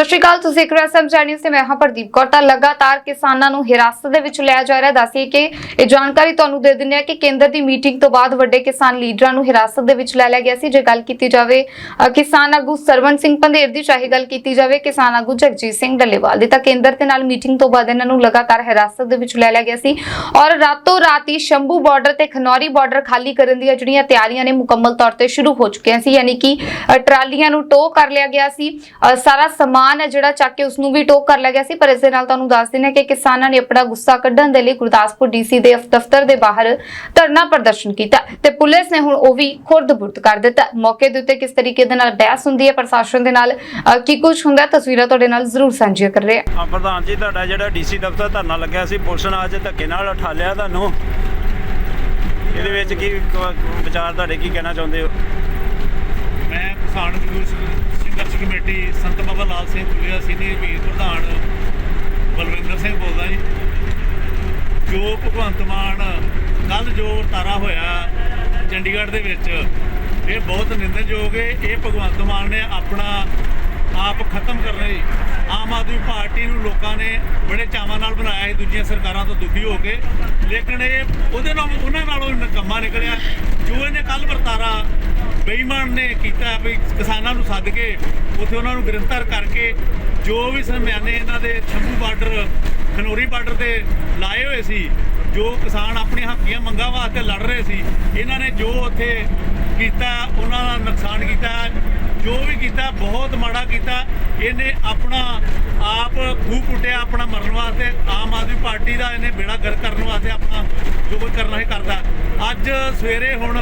ਸਤਿ ਸ਼੍ਰੀ ਅਕਾਲ, ਤੁਸੀਂ ਇੱਕ ਰਹੇ ਹੋ ਚੈਨਲ ਤੇ ਮੈਂ ਹਾਂ ਪ੍ਰਦੀਪ ਕੌਰ। ਤਾਂ ਲਗਾਤਾਰ ਕਿਸਾਨਾਂ ਨੂੰ ਹਿਰਾਸਤ ਦੇ ਵਿੱਚ ਲਿਆ ਜਾ ਰਿਹਾ ਹੈ। ਕਿ ਇਹ ਜਾਣਕਾਰੀ ਤੁਹਾਨੂੰ ਦੇ ਦਿੰਦੇ ਆ ਕਿ ਕੇਂਦਰ ਦੀ ਮੀਟਿੰਗ ਤੋਂ ਬਾਅਦ ਵੱਡੇ ਕਿਸਾਨ ਲੀਡਰਾਂ ਨੂੰ ਹਿਰਾਸਤ ਦੇ ਵਿੱਚ ਲੈ ਲਿਆ ਗਿਆ ਸੀ। ਜੇ ਗੱਲ ਕੀਤੀ ਜਾਵੇ ਕਿਸਾਨ ਆਗੂ ਸਰਵਨ ਸਿੰਘ ਪੰਧੇਰ ਦੀ, ਚਾਹੇ ਗੱਲ ਕੀਤੀ ਜਾਵੇ ਕਿਸਾਨ ਆਗੂ ਜਗਜੀਤ ਸਿੰਘ ਡੱਲੇਵਾਲ ਦੀ, ਤਾਂ ਕੇਂਦਰ ਦੇ ਨਾਲ ਮੀਟਿੰਗ ਤੋਂ ਬਾਅਦ ਇਹਨਾਂ ਨੂੰ ਲਗਾਤਾਰ ਹਿਰਾਸਤ ਦੇ ਵਿੱਚ ਲੈ ਲਿਆ ਗਿਆ ਸੀ। ਔਰ ਰਾਤੋਂ ਰਾਤ ਹੀ ਸ਼ੰਭੂ ਬਾਰਡਰ ਤੇ ਖਨੌਰੀ ਬਾਰਡਰ ਖਾਲੀ ਕਰਨ ਦੀਆਂ ਜਿਹੜੀਆਂ ਤਿਆਰੀਆਂ ਨੇ, ਮੁਕੰਮਲ ਤੌਰ ਤੇ ਸ਼ੁਰੂ ਹੋ ਚੁੱਕੀਆਂ ਸੀ। ਯਾਨੀ ਕਿ ਟਰਾਲੀਆਂ ਨੂੰ ਟੋ ਕਰ ਲਿਆ ਗਿਆ ਸੀ। ਸਾਰਾ ਸਮਾਨ ਹੈ ਜਿਹੜਾ ਚੱਕ ਕੇ ਉਸ ਨੂੰ ਵੀ ਟੋ ਕਰ ਲਿਆ ਗਿਆ ਸੀ ਪਰ ਇਸ ਦੇ ਨਾਲ ਤੁਹਾਨੂੰ ਦੱਸ ਦਿੰਦੇ ਕਿ ਕਿਸਾਨਾਂ ਨੇ ਆਪਣਾ ਗੁੱਸਾ ਕੱਢਣ ਦੇ ਲਈ ਗੁਰਦਾਸਪੁਰ ਡੀਸੀ ਦੇ ਦਫ਼ਤਰ ਦੇ ਬਾਹਰ ਧਰਨਾ ਪ੍ਰਦਰਸ਼ਨ ਕੀਤਾ ਤੇ ਪੁਲਿਸ ਨੇ ਹੁਣ ਉਹ ਵੀ ਖੁਰਦ-ਬੁਰਦ ਕਰ ਦਿੱਤਾ ਮੌਕੇ ਦੇ ਉੱਤੇ ਕਿਸ ਤਰੀਕੇ ਦੇ ਨਾਲ ਬਹਿਸ ਹੁੰਦੀ ਹੈ ਪ੍ਰਸ਼ਾਸਨ ਦੇ ਨਾਲ ਕੀ ਕੁਝ ਹੁੰਦਾ ਤਸਵੀਰਾਂ ਤੁਹਾਡੇ ਨਾਲ ਜ਼ਰੂਰ ਸਾਂਝੀਆਂ ਕਰ ਰਹੇ ਹਾਂ। ਪ੍ਰਧਾਨ ਜੀ ਤੁਹਾਡਾ ਜਿਹੜਾ ਡੀਸੀ ਦਫ਼ਤਰ ਧਰਨਾ ਲੱਗਿਆ ਸੀ ਪੁਲਿਸ ਨੇ ਅੱਜ ਧੱਕੇ ਨਾਲ ਉਠਾ ਲਿਆ ਤੁਹਾਨੂੰ। ਇਹਦੇ ਵਿੱਚ ਕੀ ਕ- ਵਿਚਾਰ ਤੁਹਾਡੇ ਕੀ ਕਹਿਣਾ ਚਾਹੁੰਦੇ ਹੋ? ਮੈਂ ਕਿਸਾਨ ਮਜ਼ਦੂਰ ਸੰਘ- ਕਮੇਟੀ ਸੰਤ ਬਾਬਾ ਲਾਲ ਸਿੰਘ ਪੁਲੀਆ ਸੀਨੀਅਰ ਵੀਰ ਪ੍ਰਧਾਨ ਬਲਵਿੰਦਰ ਸਿੰਘ ਬੋਲਦਾ ਜੀ। ਜੋ ਭਗਵੰਤ ਮਾਨ ਕੱਲ ਜੋ ਤਾਰਾ ਹੋਇਆ ਚੰਡੀਗੜ੍ਹ ਦੇ ਵਿੱਚ, ਇਹ ਬਹੁਤ ਨਿੰਦਣਯੋਗ ਹੈ। ਇਹ ਭਗਵੰਤ ਮਾਨ ਨੇ ਆਪਣਾ ਆਪ ਖਤਮ ਕਰਨਾ ਜੀ। ਆਮ ਆਦਮੀ ਪਾਰਟੀ ਨੂੰ ਲੋਕਾਂ ਨੇ ਬੜੇ ਚਾਵਾਂ ਨਾਲ ਬਣਾਇਆ ਸੀ, ਦੂਜੀਆਂ ਸਰਕਾਰਾਂ ਤੋਂ ਦੁਖੀ ਹੋ ਕੇ। ਲੇਕਿਨ ਇਹ ਉਹਦੇ ਨਾਲ ਉਹਨਾਂ ਨਾਲੋਂ ਨਕਮਾ ਨਿਕਲਿਆ। ਜੋ ਇਹਨੇ ਕੱਲ ਵਰਤਾਰਾ ਬੇਈਮਾਨ ਨੇ ਕੀਤਾ ਵੀ ਕਿਸਾਨਾਂ ਨੂੰ ਸੱਦ ਕੇ ਉੱਥੇ ਉਹਨਾਂ ਨੂੰ ਗ੍ਰਿਫਤਾਰ ਕਰਕੇ ਜੋ ਵੀ ਸਮਿਆਨੇ ਇਹਨਾਂ ਦੇ ਸ਼ੰਭੂ ਬਾਰਡਰ, ਖਨੌਰੀ ਬਾਰਡਰ ਤੇ ਲਾਏ ਹੋਏ ਸੀ, ਜੋ ਕਿਸਾਨ ਆਪਣੀਆਂ ਹੱਕੀਆਂ ਮੰਗਾਂ ਵਾਸਤੇ ਲੜ ਰਹੇ ਸੀ, ਇਹਨਾਂ ਨੇ ਜੋ ਉੱਥੇ ਕੀਤਾ, ਉਹਨਾਂ ਦਾ ਨੁਕਸਾਨ ਕੀਤਾ, ਜੋ ਵੀ ਕੀਤਾ, ਬਹੁਤ ਮਾੜਾ ਕੀਤਾ, ਇਹਨੇ ਆਪਣਾ ਆਪ ਖੂਹ ਪੁੱਟਿਆ ਆਪਣਾ ਮਰਨ ਵਾਸਤੇ, ਆਮ ਆਦਮੀ ਪਾਰਟੀ ਦਾ ਇਹਨੇ ਬੇੜਾ ਗਰ ਕਰਨ ਵਾਸਤੇ ਆਪਣਾ ਜੋ ਕੁਝ ਕਰਨਾ ਹੈ ਕਰਦਾ। ਅੱਜ ਸਵੇਰੇ ਹੁਣ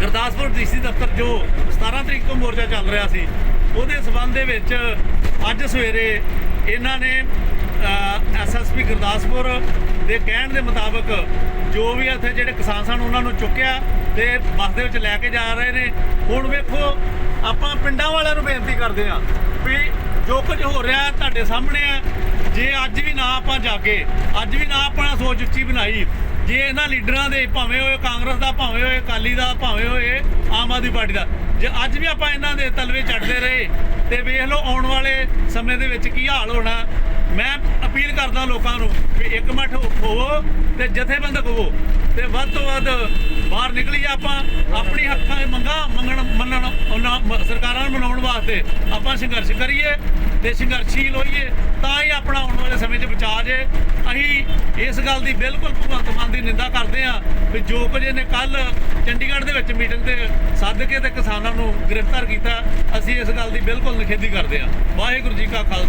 ਗੁਰਦਾਸਪੁਰ ਡੀਸੀ ਦਫ਼ਤਰ ਜੋ 17 ਤਰੀਕ ਤੋਂ ਮੋਰਚਾ ਚੱਲ ਰਿਹਾ ਸੀ, ਉਹਦੇ ਸਬੰਧ ਦੇ ਵਿੱਚ ਅੱਜ ਸਵੇਰੇ ਇਹਨਾਂ ਨੇ ਐਸਐਸਪੀ ਗੁਰਦਾਸਪੁਰ ਦੇ ਕਹਿਣ ਦੇ ਮੁਤਾਬਕ ਜੋ ਵੀ ਇੱਥੇ ਜਿਹੜੇ ਕਿਸਾਨ ਸਨ ਉਹਨਾਂ ਨੂੰ ਚੁੱਕਿਆ ਤੇ ਬੱਸ ਦੇ ਵਿੱਚ ਲੈ ਕੇ ਜਾ ਰਹੇ ਨੇ। ਹੁਣ ਵੇਖੋ, ਆਪਾਂ ਪਿੰਡਾਂ ਵਾਲਿਆਂ ਨੂੰ ਬੇਨਤੀ ਕਰਦੇ ਹਾਂ ਵੀ ਜੋ ਕੁਝ ਹੋ ਰਿਹਾ ਤੁਹਾਡੇ ਸਾਹਮਣੇ ਆ, ਜੇ ਅੱਜ ਵੀ ਨਾ ਆਪਾਂ ਜਾਗੇ ਅੱਜ ਵੀ ਨਾ ਆਪਣਾ ਸੋਚ ਉੱਚੀ ਬਣਾਈ ਜੇ ਇਹਨਾਂ ਲੀਡਰਾਂ ਦੇ ਭਾਵੇਂ ਹੋਏ, ਕਾਂਗਰਸ ਦਾ ਭਾਵੇਂ ਹੋਏ, ਅਕਾਲੀ ਦਾ ਭਾਵੇਂ ਹੋਏ, ਆਮ ਆਦਮੀ ਪਾਰਟੀ ਦਾ। ਜੇ ਅੱਜ ਵੀ ਆਪਾਂ ਇਹਨਾਂ ਦੇ ਤਲਵੇ ਚੜਦੇ ਰਹੇ ਤੇ ਵੇਖ ਲਓ ਆਉਣ ਵਾਲੇ ਸਮੇਂ ਦੇ ਵਿੱਚ ਕੀ ਹਾਲ ਹੋਣਾ ਮੈਂ ਅਪੀਲ ਕਰਦਾ ਲੋਕਾਂ ਨੂੰ ਵੀ ਇੱਕ ਮਿੰਟ ਹੋਵੋ ਤੇ ਜਥੇਬੰਦਕ ਹੋਵੋ ਤੇ ਵੱਧ ਤੋਂ ਵੱਧ ਬਾਹਰ ਨਿਕਲੀ ਆਪਾਂ, ਆਪਣੀ ਹੱਕਾਂ ਦੀ ਮੰਗਾਂ ਮੰਗਣ ਮੰਨਣ ਉਹਨਾਂ ਸਰਕਾਰਾਂ ਨੂੰ ਮਨਾਉਣ ਵਾਸਤੇ ਆਪਾਂ ਸੰਘਰਸ਼ ਕਰੀਏ ਤੇ ਸੰਘਰਸ਼ੀਲ ਹੋਈਏ, ਤਾਂ ਹੀ ਆਪਣਾ ਆਉਣ ਵਾਲੇ ਸਮੇਂ 'ਚ ਬਚਾਅ ਜੇ। ਅਸੀਂ ਇਸ ਗੱਲ ਦੀ ਬਿਲਕੁਲ ਭਗਵੰਤ ਮਾਨ ਦੀ ਨਿੰਦਾ ਕਰਦੇ ਹਾਂ ਵੀ ਜੋ ਕੁਝ ਇਹਨੇ ਕੱਲ ਚੰਡੀਗੜ੍ਹ ਦੇ ਵਿੱਚ ਮੀਟਿੰਗ ਤੇ ਸੱਦ ਕੇ ਤੇ ਕਿਸਾਨਾਂ ਨੂੰ ਗ੍ਰਿਫਤਾਰ ਕੀਤਾ, ਅਸੀਂ ਇਸ ਗੱਲ ਦੀ ਬਿਲਕੁਲ ਨਿਖੇਧੀ ਕਰਦੇ ਹਾਂ। ਵਾਹਿਗੁਰੂ ਜੀ ਕਾ ਖਾਲਸਾ।